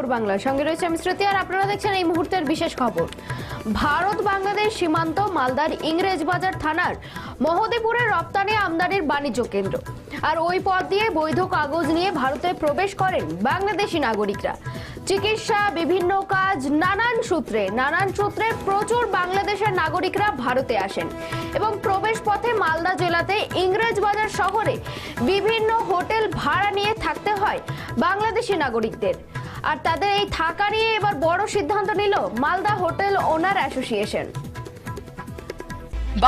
খবর বাংলা সঙ্গে রয়েছে আমি শ্রুতি, আর আপনারা দেখছেন এই মুহূর্তের বিশেষ খবর। ভারত বাংলাদেশ সীমান্ত, মালদার ইংরেজ বাজার থানার মহদেপুরের রপ্তানি আমদানির বাণিজ্য কেন্দ্র। আর ওই পথ দিয়ে বৈধ কাগজ নিয়ে ভারতে প্রবেশ করেন বাংলাদেশি নাগরিকরা। চিকিৎসা, বিভিন্ন কাজ, নানান সূত্রে নানান সূত্রে প্রচুর বাংলাদেশের নাগরিকরা ভারতে আসেন। এবং প্রবেশ পথে মালদা জেলাতে ইংরেজ বাজার শহরে বিভিন্ন হোটেল ভাড়া নিয়ে থাকতে হয় বাংলাদেশি নাগরিকদের। আর তাদের এই থাকা নিয়ে এবার বড় সিদ্ধান্ত নিল মালদা হোটেল ওনার অ্যাসোসিয়েশন।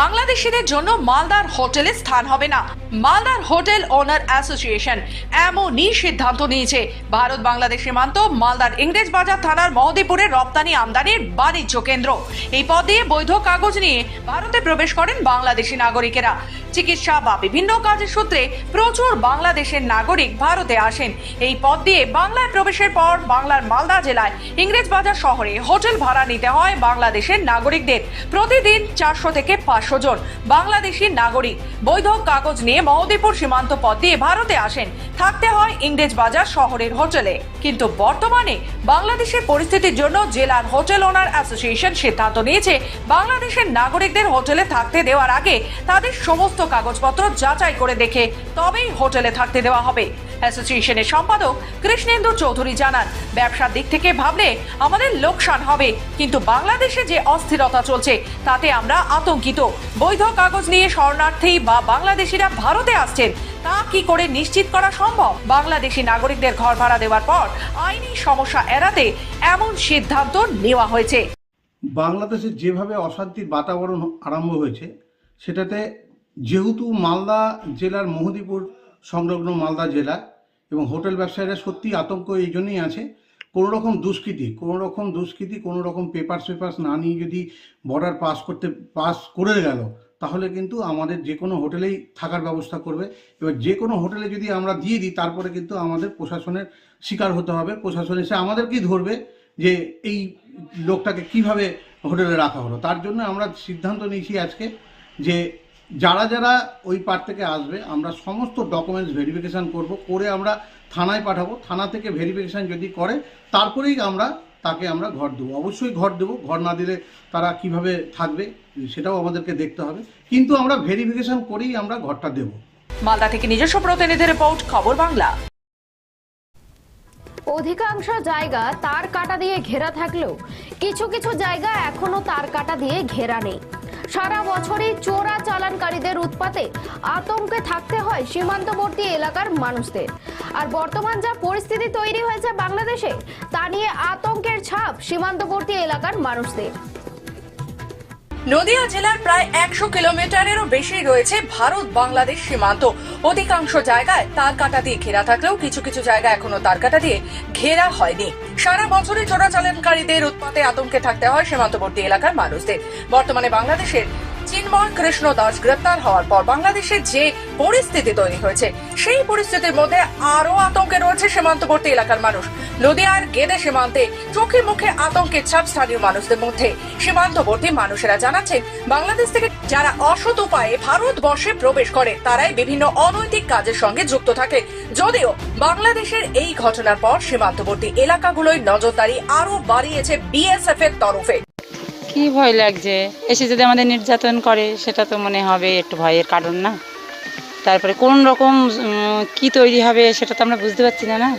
বাংলাদেশিদের জন্য মালদার হোটেলে স্থান হবে না। মালদার হোটেল ওনার অ্যাসোসিয়েশন এমনই সিদ্ধান্ত নিয়েছে। ভারত বাংলাদেশ সীমান্ত, মালদার ইংরেজ বাজার থানার মহদীপুরের রপ্তানি আমদানির বাণিজ্য কেন্দ্র। এই পদ বৈধ কাগজ নিয়ে ভারতে প্রবেশ করেন বাংলাদেশি নাগরিকেরা। চিকিৎসা বা বিভিন্ন কাজের সূত্রে প্রচুর বাংলাদেশের নাগরিক ভারতে আসেন। এই পথ দিয়ে বাংলায় প্রবেশের পর বাংলার মালদা জেলায় ইংরেজ বাজার শহরে হোটেল ভাড়া নিতে হয় বাংলাদেশের নাগরিকদের। প্রতিদিন চারশো থেকে পাঁচশো জন বাংলাদেশি নাগরিক বৈধ কাগজ নিয়ে মহদীপুর সীমান্ত পথ দিয়ে ভারতে আসেন। থাকতে হয় ইংরেজ বাজার শহরের হোটেলে। কিন্তু বর্তমানে বাংলাদেশের পরিস্থিতির জন্য জেলার হোটেল ওনার অ্যাসোসিয়েশন সিদ্ধান্ত নিয়েছে, বাংলাদেশের নাগরিকদের হোটেলে থাকতে দেওয়ার আগে তাদের সমস্ত কাগজপত্র যাচাই করে দেখে তবেই হোটেলে থাকতে দেওয়া হবে। অ্যাসোসিয়েশনের সম্পাদক কৃষ্ণেন্দু চৌধুরী জানান, ব্যবসার দিক থেকে ভাবলে আমাদের লোকসান হবে, কিন্তু বাংলাদেশে যে অস্থিরতা চলছে, তাতে আমরা আতঙ্কিত। বৈধ কাগজ নিয়ে শরণার্থী বা বাংলাদেশিরা ভারতে আসছেন, তা কি করে নিশ্চিত করা সম্ভব? বাংলাদেশি নাগরিকদের ঘর ভাড়া দেওয়ার পর আইনি সমস্যা এড়াতে এমন সিদ্ধান্ত নেওয়া হয়েছে। বাংলাদেশে যেভাবে অশান্তির বাতাবরণ আরম্ভ হয়েছে, সেটাতে যেহেতু মালদা জেলার মহদিপুর সংলগ্ন মালদা জেলা এবং হোটেল ব্যবসায়ীরা সত্যি আতঙ্ক এই জন্যই আছে কোনো রকম দুষ্কৃতি কোনো রকম দুষ্কৃতি কোনো রকম পেপারস পেপারস না নিয়ে যদি বর্ডার পাস করতে পাস করে গেল, তাহলে কিন্তু আমাদের যে কোনো হোটেলেই থাকার ব্যবস্থা করবে। এবার যে কোনো হোটেলে যদি আমরা দিয়ে দিই, তারপরে কিন্তু আমাদের প্রশাসনের শিকার হতে হবে। প্রশাসন এসে আমাদেরকেই ধরবে যে এই লোকটাকে কীভাবে হোটেলে রাখা হলো। তার জন্য আমরা সিদ্ধান্ত নিয়েছি আজকে যে যারা যারা ওই পার থেকে আসবে আমরা সমস্ত ডকুমেন্টস ভেরিফিকেশান করব করে আমরা থানায় পাঠাবো। থানা থেকে ভেরিফিকেশান যদি করে তারপরেই আমরা তাকে আমরা ঘর দেবো। অবশ্যই ঘর দেবো। ঘর না দিলে তারা কীভাবে থাকবে সেটাও আমাদেরকে দেখতে হবে। কিন্তু আমরা ভেরিফিকেশান করেই আমরা ঘরটা দেবো। মালদা থেকে নিজস্ব প্রতিনিধি রিপোর্ট খবর বাংলা। অধিকাংশ জায়গা তার কাটা দিয়ে ঘেরা থাকলেও কিছু কিছু জায়গা এখনও তার কাটা দিয়ে ঘেরা নেই। সারা বছরই চোরা চালানকারীদের উৎপাতে আতঙ্কে থাকতে হয় সীমান্তবর্তী এলাকার মানুষদের। আর বর্তমান যা পরিস্থিতি তৈরি হয়েছে বাংলাদেশে, তা নিয়ে আতঙ্কের ছাপ সীমান্তবর্তী এলাকার মানুষদের। নদিয়া জেলার প্রায় একশো কিলোমিটারেরও বেশি রয়েছে ভারত বাংলাদেশ সীমান্ত। অধিকাংশ জায়গায় তার কাটা দিয়ে ঘেরা থাকলেও কিছু কিছু জায়গা এখনও তার কাটা দিয়ে ঘেরা হয়নি। সারা বছরই চোরাচালানকারীদের উৎপাতে আতঙ্কে থাকতে হয় সীমান্তবর্তী এলাকার মানুষদের। বর্তমানে বাংলাদেশের চিন্ময় কৃষ্ণ দাস গ্রেপ্তার হওয়ার পর বাংলাদেশে যে পরিস্থিতি তৈরি হয়েছে, সেই পরিস্থিতির মধ্যে আরও আতঙ্কে রয়েছে সীমান্তবর্তী এলাকার মানুষ। নদিয়ার গেদে সীমান্তে চোখে মুখে আতঙ্কের ছাপ স্থানীয় মানুষদের মধ্যে। সীমান্তবর্তী মানুষেরা জানাচ্ছেন, বাংলাদেশ থেকে যারা অসৎ উপায়ে ভারতবর্ষে প্রবেশ করে, তারাই বিভিন্ন অনৈতিক কাজের সঙ্গে যুক্ত থাকে। যদিও বাংলাদেশের এই ঘটনার পর সীমান্তবর্তী এলাকাগুলোয় নজরদারি আরও বাড়িয়েছে বিএসএফ এর তরফে। কি ভয় লাগছে? এসে যদি আমাদের নির্যাতন করে সেটা তো মনে হবে একটু ভয়ের কারণ না? তারপরে কোন রকম কি তৈরি হবে সেটা তো আমরা বুঝতে পারছি না না?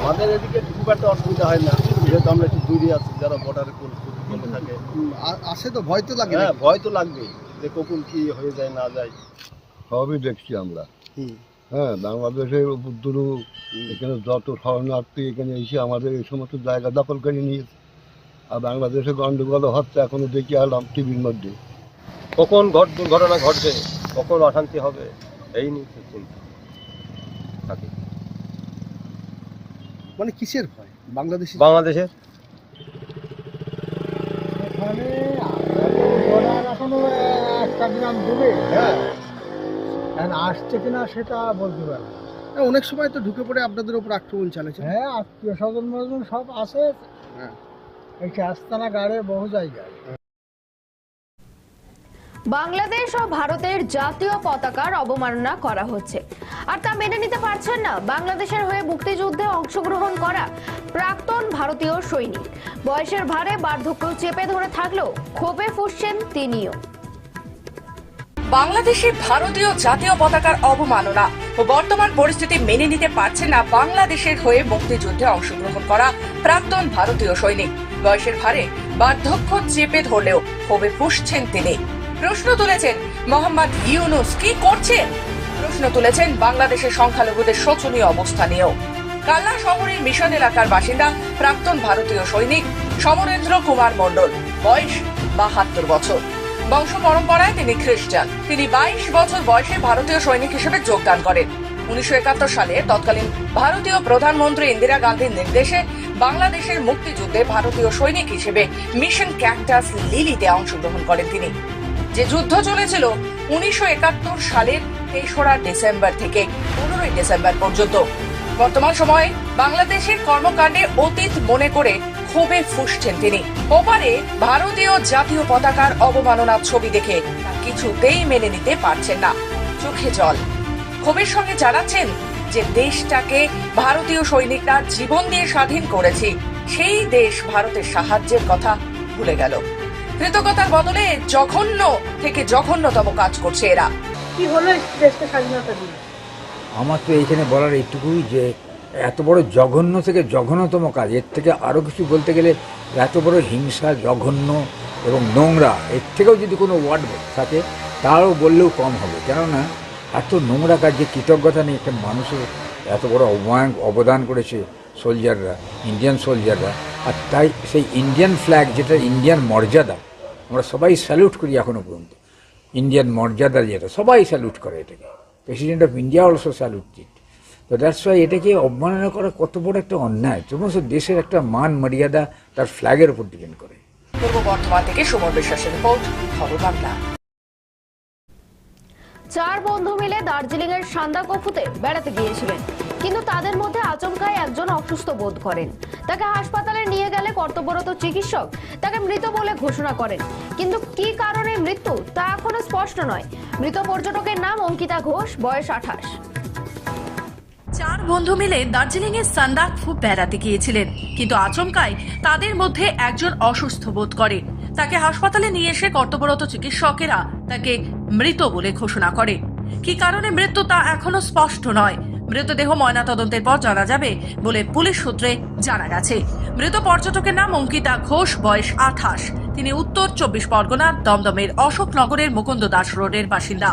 আমাদের এদিকে খুব একটা অসুবিধা হয় না। যেহেতু আমরা একটু দূরে আছি যারা বর্ডারে করে থাকে। আসে তো ভয় তো লাগে হ্যাঁ ভয় তো লাগবেই যে কখন কি হয়ে যায় না যায়। সবই দেখছি আমরা। হ্যাঁ বাংলাদেশের উপদ্রু এখানে যত শরণার্থী এখানে এসে আমাদের এই সমস্ত জায়গা দখল করে নিয়েছে। আর বাংলাদেশে গন্ডগোল হচ্ছে এখনও দেখি আলাম টিভির মধ্যে। কখন ঘট দুর্ঘটনা ঘটবে? কখন অশান্তি হবে? এই নিয়ে চিন্তা থাকে। মানে কিসের ভয়? বাংলাদেশি বাংলাদেশের? এখনও একটা গ্রাম ডুবে হ্যাঁ। আসছে কিনা সেটা বলতে পারে অনেক সময় তো ঢুকে পড়ে আপনাদের উপর আক্রমণ চালাচ্ছে। হ্যাঁ আত্মীয় স্বজন সব আছে। হ্যাঁ। এই আস্তানা গাড়ে বহু জায়গায়। বাংলাদেশ ও ভারতের জাতীয় পতাকার অবমাননা করা হচ্ছে। আর তা মেনে নিতে পারছেন না বাংলাদেশের হয়ে মুক্তিযুদ্ধে অংশগ্রহণ করা প্রাক্তন ভারতীয় সৈনিক। বয়সের ভারে বার্ধক্য চেপে ধরে থাকলেও ক্ষোভে ফুসছেন তিনিও। বাংলাদেশে ভারতীয় জাতীয় পতাকার অবমাননা ও বর্তমান পরিস্থিতি মেনে নিতে পারছে না বাংলাদেশের হয়ে মুক্তিযুদ্ধে অংশগ্রহণ করা প্রাক্তন ভারতীয় সৈনিক। বয়সের ভারে বার্ধক্য চেপে ধরলেও ক্ষোভে ফুসছেন তিনি। প্রশ্ন তুলেছেন, মোহাম্মদ ইউনুস কি করছেন? প্রশ্ন তুলেছেন, বাংলাদেশের সংখ্যালঘুদের শোচনীয় অবস্থা নিয়েও। কাল্লা শহরের মিশন এলাকার বাসিন্দা, প্রাক্তন ভারতীয় সৈনিক সমরেন্দ্র কুমার মণ্ডল, বয়স বাহাত্তর বছর। বংশ পরম্পরায় তিনি খ্রিস্টান। তিনি বাইশ বছর বয়সে ভারতীয় সৈনিক হিসেবে যোগদান করেন। উনিশশো একাত্তর সালে তৎকালীন ভারতীয় প্রধানমন্ত্রী ইন্দিরা গান্ধীর নির্দেশে বাংলাদেশের মুক্তিযুদ্ধে ভারতীয় সৈনিক হিসেবে মিশন ক্যাকটাস লিলিতে অংশগ্রহণ করেন তিনি। যে যুদ্ধ চলেছিল উনিশশো একাত্তর সালের তেসরা ডিসেম্বর থেকে পনেরোই ডিসেম্বর পর্যন্ত। বর্তমান সময়ে বাংলাদেশের কর্মকাণ্ডে অতীত মনে করে ক্ষোভে ফুসছেন তিনি। ওপারে ভারতীয় জাতীয় পতাকার অবমাননার ছবি দেখে কিছুতেই মেনে নিতে পারছেন না। চোখে জল। ক্ষোভের সঙ্গে জানাচ্ছেন যে দেশটাকে ভারতীয় সৈনিকরা জীবন দিয়ে স্বাধীন করেছে। সেই দেশ ভারতের সাহায্যের কথা ভুলে গেল। কৃতজ্ঞতার বদলে জঘন্য থেকে জঘন্যতম কাজ করছে এরা। কি হলো দেশকে স্বাধীনতা দিল আমার তো এইখানে বলার এইটুকুই যে এত বড় জঘন্য থেকে জঘন্যতম কাজ এর থেকে আরও কিছু বলতে গেলে এত বড় হিংসা জঘন্য এবং নোংরা এর থেকেও যদি কোনো ওয়ার্ড থাকে তারও বললেও কম হবে। কেননা এত নোংরা কাজ যে কৃতজ্ঞতা নেই একটা মানুষের এত বড় অবদান অবদান করেছে সোলজাররা ইন্ডিয়ান সোলজাররা। আর তাই সেই ইন্ডিয়ান ফ্ল্যাগ যেটা ইন্ডিয়ান মর্যাদা, আমরা সবাই স্যালুট করি এখনও পর্যন্ত। ইন্ডিয়ান মর্যাদা যেটা, সবাই স্যালুট করে এটাকে। President of India also salute it তো দ্যাটস ওয়াই এটাকে অবমাননা করা কত বড় একটা অন্যায়। সমস্ত দেশের একটা মান মর্যাদা তার ফ্ল্যাগের উপর ডিপেন্ড করে। পূর্ব বর্ধমান থেকে সুমন বিশ্বাসের রিপোর্ট খবর বাংলা। চার বন্ধু মিলে দার্জিলিং এর সান্দাকফুতে বেড়াতে গিয়েছিলেন। কিন্তু তাদের মধ্যে আচমকায় একজন অসুস্থ বোধ করেন। তাকে হাসপাতালে নিয়ে গেলে কর্তব্যরত চিকিৎসক তাকে মৃত বলে ঘোষণা করেন। কিন্তু কি কারণে মৃত্যু তা এখনও স্পষ্ট নয়। মৃত পর্যটকের নাম অঙ্কিতা ঘোষ, বয়স আঠাশ। চার বন্ধু মিলে দার্জিলিং এর সান্দাকফু বেড়াতে গিয়েছিলেন। কিন্তু আচমকায় তাদের মধ্যে একজন অসুস্থ বোধ করে। তাকে হাসপাতালে নিয়ে এসে কর্তব্যরত চিকিৎসকেরা তাকে মৃত বলে ঘোষণা করে। কি কারণে মৃত্যু তা এখনও স্পষ্ট নয়। মৃতদেহ ময়নাতদন্তের পর জানা যাবে বলে পুলিশ সূত্রে জানা গেছে। মৃত পর্যটকের নাম অঙ্কিতা ঘোষ, বয়স আঠাশ। তিনি উত্তর চব্বিশ পরগনা দমদমের অশোকনগরের মুকুন্দ দাস রোডের বাসিন্দা।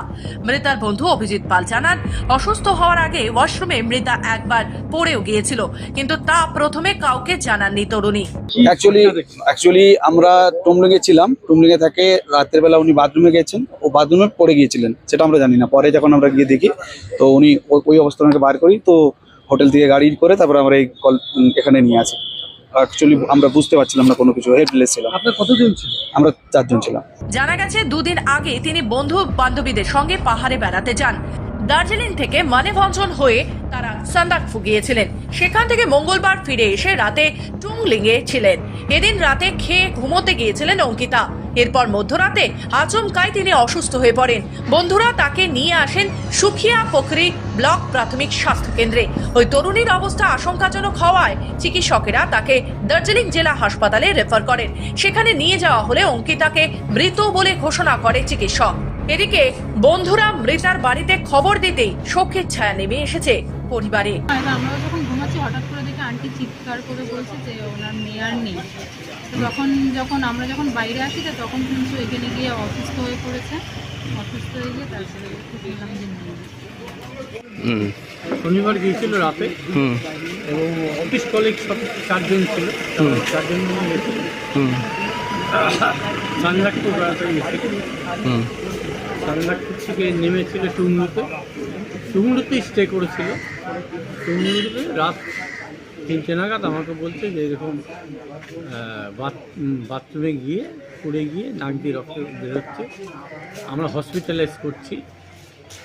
মৃতার বন্ধু অভিজিৎ পাল জানান, অসুস্থ হওয়ার আগে ওয়াশরুমে মৃতা একবার পড়েও গিয়েছিল, কিন্তু তা প্রথমে কাউকে জানাননি তরুণী। অ্যাকচুয়ালি অ্যাকচুয়ালি আমরা টুমলিংয়ে ছিলাম। টুমলিংয়ে থেকে রাতের বেলা উনি বাথরুমে গেছেন ও বাথরুমে পড়ে গিয়েছিলেন, সেটা আমরা জানি না। পরে যখন আমরা গিয়ে দেখি, তো উনি ওই অবস্থা বার করি, তো হোটেল থেকে গাড়ি করে তারপর আমরা এই কল এখানে নিয়ে আসি। অ্যাকচুয়ালি আমরা বুঝতে পারছিলাম না কোনো কিছু হেডলেস ছিলাম। আপনার কতজন ছিল? আমরা চারজন ছিলাম। জানা গেছে দুদিন আগে তিনি বন্ধু বান্ধবীদের সঙ্গে পাহাড়ে বেড়াতে যান। দার্জিলিং থেকে মানেভঞ্জন হয়ে তারা সান্দাকফু গিয়েছিলেন সেখান থেকে মঙ্গলবার ফিরে এসে রাতে টুংলিংয়ে ছিলেন। এদিন রাতে খেয়ে ঘুমোতে গিয়েছিলেন অঙ্কিতা। এরপর মধ্যরাতে আচমকাই তিনি অসুস্থ হয়ে পড়েন। বন্ধুরা তাকে নিয়ে আসেন সুখিয়া পোখরি ব্লক প্রাথমিক স্বাস্থ্য কেন্দ্রে। ওই তরুণীর অবস্থা আশঙ্কাজনক হওয়ায় চিকিৎসকেরা তাকে দার্জিলিং জেলা হাসপাতালে রেফার করেন। সেখানে নিয়ে যাওয়া হলে অঙ্কিতাকে মৃত বলে ঘোষণা করে চিকিৎসক। এদিকে বন্ধুরা মৃতার বাড়িতে খবর দিতেই শোকের ছায়া নেমে এসেছে পরিবারে। আমরা যখন ঘুমাচ্ছি হঠাৎ করে দেখে আন্টি চিৎকার করে বলছে যে ওনার মেয়ে আর নেই। তো তখন যখন আমরা যখন বাইরে আসি তখন কিন্তু এখানে গিয়ে অসুস্থ হয়ে পড়েছে। অসুস্থ হয়ে গিয়ে তারপরে শুনলাম যে শনিবার গিয়েছিল রাতে। এবং অফিস কলিগ সব চারজন ছিল। চারজন মিলে গেছিল। সানলাকপুর বেড়াতে গেছিল সানলাকপুর থেকে নেমেছিল টুমরুতে টুমরুতে স্টে করেছিল। টুমরুতে রাত তিনটে নাগাদ আমাকে বলছে যে এরকম বাথরুমে গিয়ে, পড়ে গিয়ে নাক দিয়ে রক্ত বেরোচ্ছে। আমরা হসপিটালাইজ করছি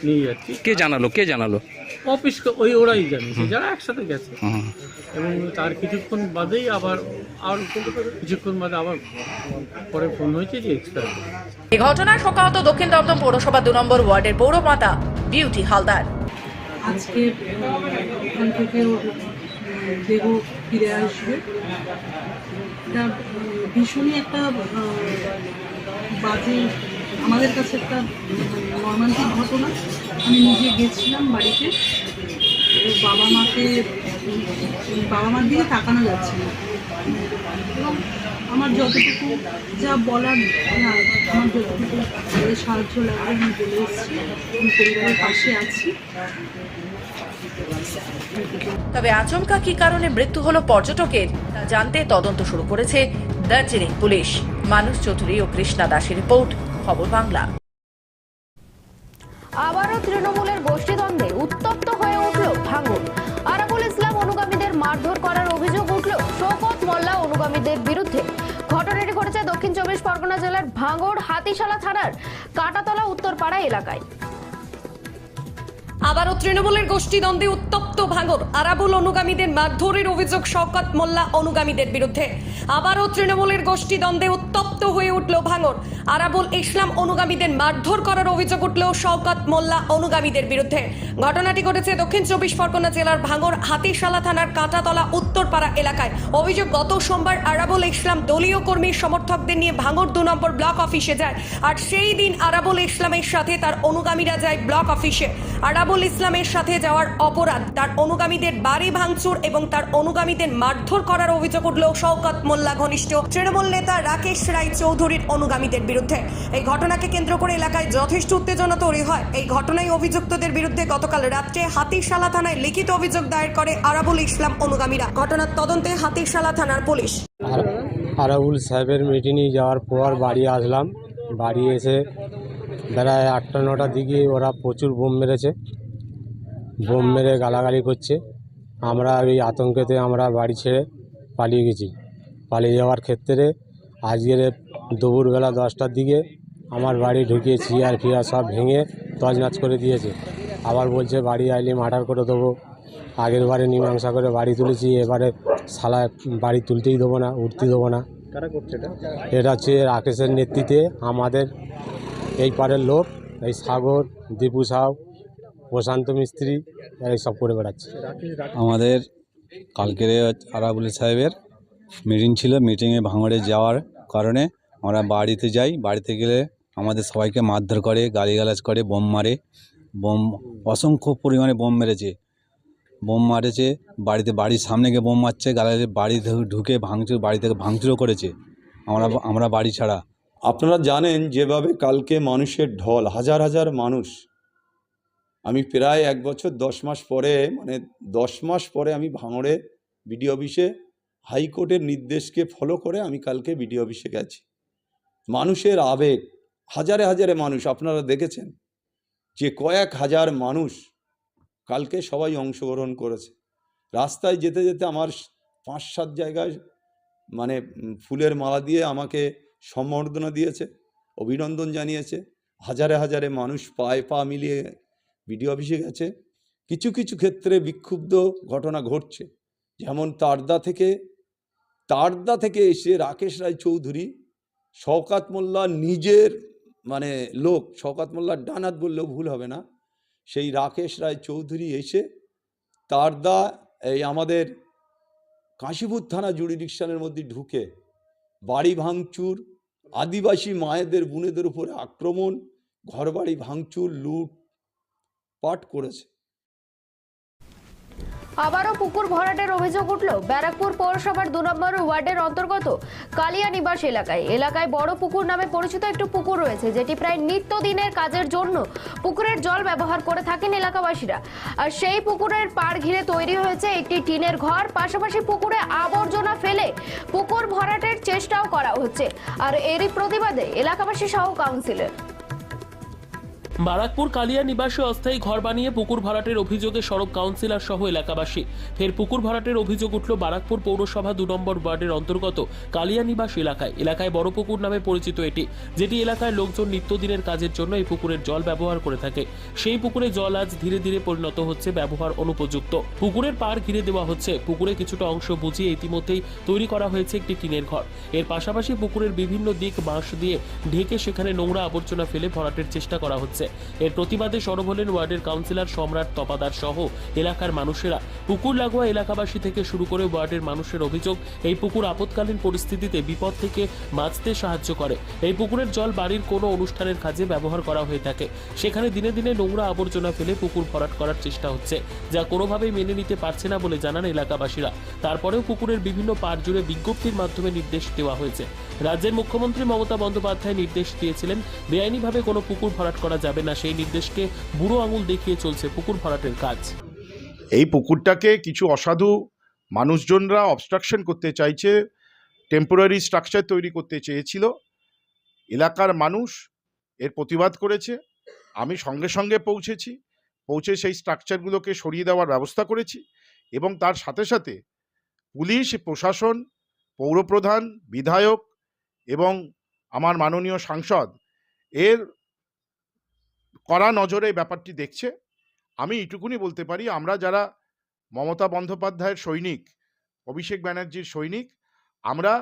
নিয়ে যাচ্ছি। কে জানালো? কে জানালো? অফিস ওই ওরাই জানিয়েছে যারা একসাথে গেছে। এবং তার কিছুক্ষণ বাদেই আবার আর কিছুক্ষণ বাদে আবার পরে ফোন হয়েছে যে এক্সপায়ার এই ঘটনায় শোকাহত দক্ষিণ দমদম পৌরসভা দু নম্বর ওয়ার্ডের পৌরমাতা বিউটি হালদার। আজকে ওখান থেকে দেহ ফিরে আসবে। এটা ভীষণই একটা বাজে আমাদের কাছে একটা মর্মান্তিক ঘটনা। আমি নিজে গেছিলাম বাড়িতে। বাবা মাকে বাবা মার দিকে তাকানো যাচ্ছে না। এবং আমার যতটুকু যা বলার আমার যতটুকু সাহায্য লাগবে, আমি বলে এসেছি। আমি পরিবারের পাশে আছি। তবে আচমকা কি কারণে মৃত্যু হলো পর্যটকের, তা জানতে তদন্ত শুরু করেছে দার্জিলিং পুলিশ। মানুষ চৌধুরী ও কৃষ্ণা দাসের রিপোর্ট। খবর বাংলা। আবারও তৃণমূলের গোষ্ঠীদ্বন্দ্বে উত্তপ্ত হয়ে উঠল ভাঙন। আরাবুল ইসলাম অনুগামীদের মারধর করার অভিযোগ উঠল শওকত মোল্লা অনুগামীদের বিরুদ্ধে। ঘটনাটি ঘটেছে দক্ষিণ চব্বিশ পরগনা জেলার ভাঙড় হাতিশালা থানার কাটাতলা উত্তরপাড়া এলাকায়। আবারও তৃণমূলের গোষ্ঠীদ্বন্দ্বে উত্তপ্ত ভাঙর আরাবুল অনুগামীদের মারধরের অভিযোগ শওকত মোল্লা অনুগামীদের বিরুদ্ধে। আবারও তৃণমূলের গোষ্ঠীদ্বন্দ্বে উত্তপ্ত হয়ে উঠল ভাঙর আরাবুল ইসলাম অনুগামীদের মারধর করার অভিযোগ উঠল শওকত মোল্লা অনুগামীদের বিরুদ্ধে। ঘটনাটি ঘটেছে দক্ষিণ চব্বিশ পরগনা জেলার ভাঙর হাতিশালা থানার কাঁটাতলা উত্তরপাড়া এলাকায়। অভিযোগ, গত সোমবার আরাবুল ইসলাম দলীয় কর্মীর সমর্থকদের নিয়ে ভাঙর দু নম্বর ব্লক অফিসে যায় আর সেই দিন আরাবুল ইসলামের সাথে তার অনুগামীরা যায় ব্লক অফিসে। আরাবুল ইসলামের সাথে যাওয়ার অপরাধ, তার অনুগামীদের বাড়ি ভাঙচুর এবং তার অনুগামীদের মারধর করার অভিযোগ উঠল শওকত মোল্লা ঘনিষ্ঠ। তৃণমূল নেতা রাকেশ রায় চৌধুরীর অনুগামীদের বিরুদ্ধে। এই ঘটনাকে কেন্দ্র করে এলাকায় যথেষ্ট উত্তেজনা তৈরি হয়। এই ঘটনায় অভিযুক্তদের বিরুদ্ধে গতকাল রাত্রে হাতিশালা থানায় লিখিত অভিযোগ দায়ের করে আরাবুল ইসলাম অনুগামীরা। ঘটনার তদন্তে হাতিশালা থানার পুলিশ। আরাবুল সাহেবের মিটিংয়ে যাওয়ার পর বাড়ি আসলাম। বাড়ি এসে বেলায় আটটা, নটার দিকে ওরা প্রচুর বোম মেরেছে। বোম মেরে গালাগালি করছে। আমরা ওই আতঙ্কেতে আমরা বাড়ি ছেড়ে পালিয়ে গেছি। পালিয়ে যাওয়ার ক্ষেত্রে আজকের দুপুরবেলা দশটার দিকে আমার বাড়ি ঢুকিয়ে চেয়ার ফিয়ার সব ভেঙে তছনাছ করে দিয়েছে। আবার বলছে বাড়ি আইলে মার্ডার করে দেবো। আগের বারে মীমাংসা করে বাড়ি তুলেছি এবারে সালা বাড়ি তুলতেই দেবো না উঠতে দেবো না। এটা? হচ্ছে রাকেশের নেতৃত্বে আমাদের এই পারের লোক এই সাগর দীপু সাউ প্রশান্ত মিস্ত্রি এই সব করে বেড়াচ্ছে। আমাদের কালকের আরাবুল সাহেবের মিটিং ছিল মিটিংয়ে ভাঙড়ে যাওয়ার কারণে আমরা বাড়িতে যাই। বাড়িতে গেলে আমাদের সবাইকে মারধর করে, গালিগালাজ করে, বোম মারে। বোম, অসংখ্য পরিমাণে বোম মেরেছে। বোম মারেছে, বাড়িতে, বাড়ির সামনে গিয়ে বোম মারছে গালাগালি বাড়ি ঢুকে ভাঙচুর, বাড়ি থেকে ভাঙচুরও করেছে। আমরা আমরা বাড়ি ছাড়া। আপনারা জানেন যেভাবে কালকে মানুষের ঢল, হাজার হাজার মানুষ। আমি প্রায় এক বছর, দশ মাস পরে মানে দশ মাস পরে আমি ভাঙড়ে, বিডিও অফিসে হাইকোর্টের নির্দেশকে ফলো করে আমি কালকে বিডিও অফিসে গেছি। মানুষের আবেগ, হাজারে হাজারে মানুষ, আপনারা দেখেছেন যে কয়েক হাজার মানুষ কালকে সবাই অংশগ্রহণ করেছে। রাস্তায় যেতে যেতে আমার পাঁচ সাত জায়গায় মানে ফুলের মালা দিয়ে আমাকে সম্বর্ধনা দিয়েছে, অভিনন্দন জানিয়েছে। হাজারে হাজারে মানুষ পায়ে পা মিলিয়ে বিডিও অফিসে গেছে। কিছু কিছু ক্ষেত্রে বিক্ষুব্ধ ঘটনা ঘটছে। যেমন তারদা থেকে তারদা থেকে এসে রাকেশ রায় চৌধুরী, শওকাত মোল্লা নিজের মানে লোক, শওকাত মোল্লার ডানাত বললেও ভুল হবে না, সেই রাকেশ রায় চৌধুরী এসে তারদা, এই আমাদের কাশীপুর থানা জুডিডিকশনের মধ্যে ঢুকে বাড়ি ভাঙচুর, আদিবাসী মায়েদের, বুনেদের উপরে আক্রমণ, ঘরবাড়ি ভাঙচুর লুট পাট করেছে। আবারও পুকুর ভরাটের অভিযোগ উঠল ব্যারাকপুর পৌরসভার দু নম্বর ওয়ার্ডের অন্তর্গত কালিয়া নিবাস এলাকায়। এলাকায় বড় পুকুর নামে পরিচিত একটি পুকুর রয়েছে, যেটি প্রায় নিত্যদিনের কাজের জন্য পুকুরের জল ব্যবহার করে থাকেন এলাকাবাসীরা। আর সেই পুকুরের পাড় ঘিরে তৈরি হয়েছে একটি টিনের ঘর, পাশাপাশি পুকুরে আবর্জনা ফেলে পুকুর ভরাটের চেষ্টাও করা হচ্ছে। আর এরই প্রতিবাদে এলাকাবাসী সহ কাউন্সিলর। বারাকপুর, কালিয়া নিবাসে অস্থায়ী ঘর বানিয়ে পুকুর ভরাটের অভিযোগে সড়ক কাউন্সিলর সহ এলাকাবাসী। ফের পুকুর ভরাটের অভিযোগ উঠল বারাকপুর পৌরসভা দু নম্বর ওয়ার্ডের অন্তর্গত কালিয়া নিবাস এলাকায়। এলাকায় বড় পুকুর নামে পরিচিত এটি, যেটি এলাকায় লোকজন নিত্যদিনের কাজের জন্য এই পুকুরের জল ব্যবহার করে থাকে। সেই পুকুরে জল আজ ধীরে ধীরে পরিণত হচ্ছে, ব্যবহার অনুপযুক্ত। পুকুরের পাড় ঘিরে দেওয়া হচ্ছে, পুকুরে কিছুটা অংশ বুঝিয়ে ইতিমধ্যেই তৈরি করা হয়েছে একটি টিনের ঘর। এর পাশাপাশি পুকুরের বিভিন্ন দিক বাঁশ দিয়ে ঢেকে সেখানে নোংরা আবর্জনা ফেলে ভরাটের চেষ্টা করা হচ্ছে। এর প্রতিবাদে সরব হলেন ওয়ার্ডের কাউন্সিলর সম্রাট তপাদার সহ এলাকার মানুষেরা। পুকুর লাগোয়া এলাকাবাসী থেকে শুরু করে ওয়ার্ডের মানুষের অভিযোগ, এই পুকুর আপৎকালীন পরিস্থিতিতে বিপদ থেকে বাঁচতে সাহায্য করে। এই পুকুরের জল বাড়ির কোনো অনুষ্ঠানের কাজে ব্যবহার করা হয়ে থাকে। সেখানে দিনে দিনে নোংরা আবর্জনা ফেলে পুকুর ভরাট করার চেষ্টা হচ্ছে, যা কোনোভাবেই মেনে নিতে পারছে না বলে জানান এলাকাবাসীরা। তারপরেও পুকুরের বিভিন্ন পাড় জুড়ে বিজ্ঞপ্তির মাধ্যমে নির্দেশ দেওয়া হয়েছে। রাজ্যের মুখ্যমন্ত্রী মমতা বন্দ্যোপাধ্যায় নির্দেশ দিয়েছিলেন, বেআইনিভাবে কোনো পুকুর ভরাট করা যাবে না। সেই নির্দেশকে বুড়ো আঙুল দেখিয়ে চলছে পুকুর ভরাটের কাজ। এই পুকুরটাকে কিছু অসাধু মানুষজনরা অবস্ট্রাকশন করতে চাইছে টেম্পোরারি স্ট্রাকচার তৈরি করতে চেয়েছিল। এলাকার মানুষ এর প্রতিবাদ করেছে। আমি সঙ্গে সঙ্গে পৌঁছেছি, পৌঁছে সেই স্ট্রাকচারগুলোকে সরিয়ে দেওয়ার ব্যবস্থা করেছি এবং তার সাথে সাথে পুলিশ, প্রশাসন, পৌরপ্রধান, বিধায়ক এবং আমার মাননীয় সাংসদ এর কড়া নজরে ব্যাপারটি দেখছে। আমি এইটুকুনি বলতে পারি আমরা যারা মমতা বন্দ্যোপাধ্যায়ের সৈনিক অভিষেক ব্যানার্জির সৈনিক আমরা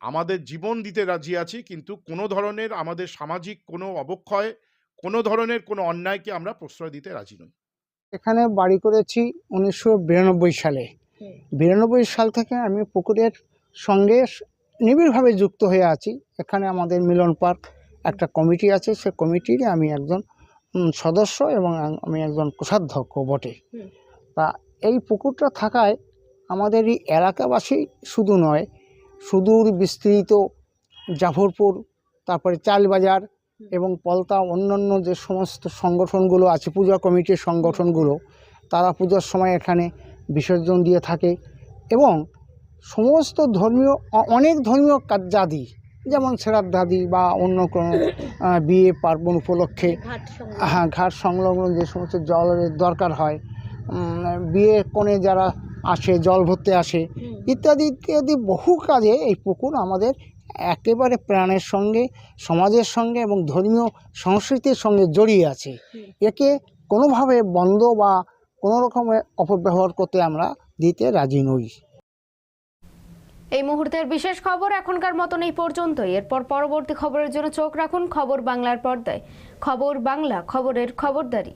আমাদের জীবন দিতে রাজি আছি কিন্তু কোনো ধরনের আমাদের সামাজিক কোনো অবক্ষয় কোনো ধরনের কোনো অন্যায়কে আমরা প্রশ্রয় দিতে রাজি নই। এখানে বাড়ি করেছি উনিশশো বিরানব্বই সালে। বিরানব্বই সাল থেকে আমি পুকুরের সঙ্গে নিবিড়ভাবে যুক্ত হয়ে আছি। এখানে আমাদের মিলন পার্ক একটা কমিটি আছে। সে কমিটির আমি একজন সদস্য এবং আমি একজন কোষাধ্যক্ষ বটে। তা এই পুকুরটা থাকায় আমাদের এই এলাকাবাসী শুধু নয় সুদূর বিস্তৃত জাফরপুর তারপরে চালবাজার এবং পলতা অন্যান্য যে সমস্ত সংগঠনগুলো আছে পূজা কমিটির সংগঠনগুলো তারা পূজার সময় এখানে বিসর্জন দিয়ে থাকে এবং সমস্ত ধর্মীয় অনেক ধর্মীয় কার্যাদি যেমন শ্রাদ্ধাদি বা অন্য কোনো বিয়ে পার্বণ উপলক্ষে হ্যাঁ ঘাট সংলগ্ন যে সমস্ত জলের দরকার হয় বিয়ে কোণে যারা আসে জল ভরতে আসে ইত্যাদি ইত্যাদি বহু কাজে এই পুকুর আমাদের একেবারে প্রাণের সঙ্গে সমাজের সঙ্গে এবং ধর্মীয় সংস্কৃতির সঙ্গে জড়িয়ে আছে। একে কোনোভাবে বন্ধ বা কোনো রকমের অপব্যবহার করতে আমরা দিতে রাজি নই। এই মুহূর্তের বিশেষ খবর এখনকার মতন এই পর্যন্তই। এরপর পরবর্তী খবরের জন্য চোখ রাখুন খবর বাংলার পর্দায়। খবর বাংলা, খবরের খবরদারি।